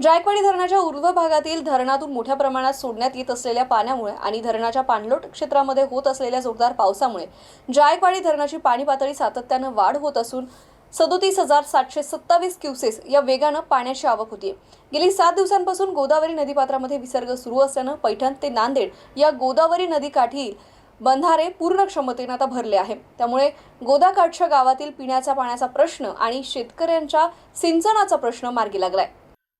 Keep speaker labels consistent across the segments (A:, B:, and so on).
A: जायकवाडी धरणाच्या उर्व भागातील धरणातून मोठ्या प्रमाणात सोडण्यात येत असलेल्या पाण्यामुळे आणि धरणाच्या पाणलोट क्षेत्रामध्ये होत असलेल्या जोरदार पावसामुळे जायकवाडी धरणाची पाणी पातळी सातत्यानं वाढ होत असून सदोतीस हजार सातशे सत्तावीस क्युसेस या वेगानं पाण्याची आवक होती गेली सात दिवसांपासून गोदावरी नदीपात्रामध्ये विसर्ग सुरू असल्यानं पैठण ते नांदेड या गोदावरी नदीकाठी बंधारे पूर्ण क्षमतेनं आता भरले आहे. त्यामुळे गोदाकाठच्या गावातील पिण्याच्या पाण्याचा प्रश्न आणि शेतकऱ्यांच्या सिंचनाचा प्रश्न मार्गी लागलाय.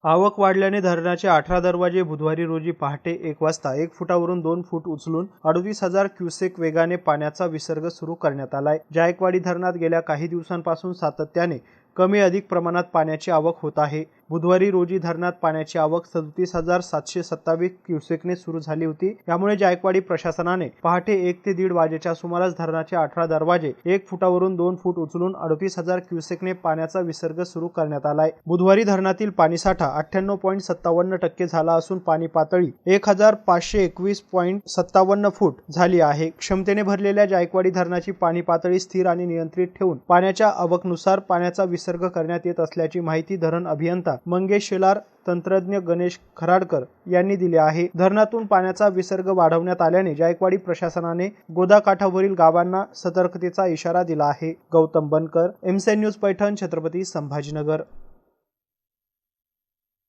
B: आवक वाढल्याने धरणाचे अठरा दरवाजे बुधवारी रोजी पहाटे एक वाजता एक फुटावरून दोन फूट उचलून अडतीस हजार क्युसेक वेगाने पाण्याचा विसर्ग सुरू करण्यात आलाय. जायकवाडी धरणात गेल्या काही दिवसांपासून सातत्याने कमी अधिक प्रमाणात पाण्याची आवक होत आहे. बुधवारी रोजी धरणात पाण्याची आवक सदतीस हजार सातशे सत्तावीस क्युसेकने सुरू झाली होती. यामुळे जायकवाडी प्रशासनाने पहाटे एक ते दीड वाजेच्या सुमारास धरणाचे अठरा दरवाजे एक फुटावरून दोन फूट उचलून अडतीस हजार क्युसेकने पाण्याचा विसर्ग सुरू करण्यात आलाय. बुधवारी धरणातील पाणीसाठा अठ्ठ्याण्णव पॉईंट सत्तावन्न टक्के झाला असून पाणी पातळी एक हजार पाचशे एकवीस पॉईंट सत्तावन्न फूट झाली आहे. क्षमतेने भरलेल्या जायकवाडी धरणाची पाणी पातळी स्थिर आणि नियंत्रित ठेवून पाण्याच्या आवकनुसार पाण्याचा विसर्ग करण्यात येत असल्याची माहिती धरण अभियंता मंगेश शेलार तंत्रज्ञ गणेश खराडकर यांनी दिली आहे. धरणातून पाण्याचा विसर्ग वाढवण्यात आल्याने जायकवाडी प्रशासनाने गोदाकाठावरील गावांना सतर्कतेचा इशारा दिला आहे. गौतम बनकर एमसेन न्यूज पैठण छत्रपती संभाजीनगर.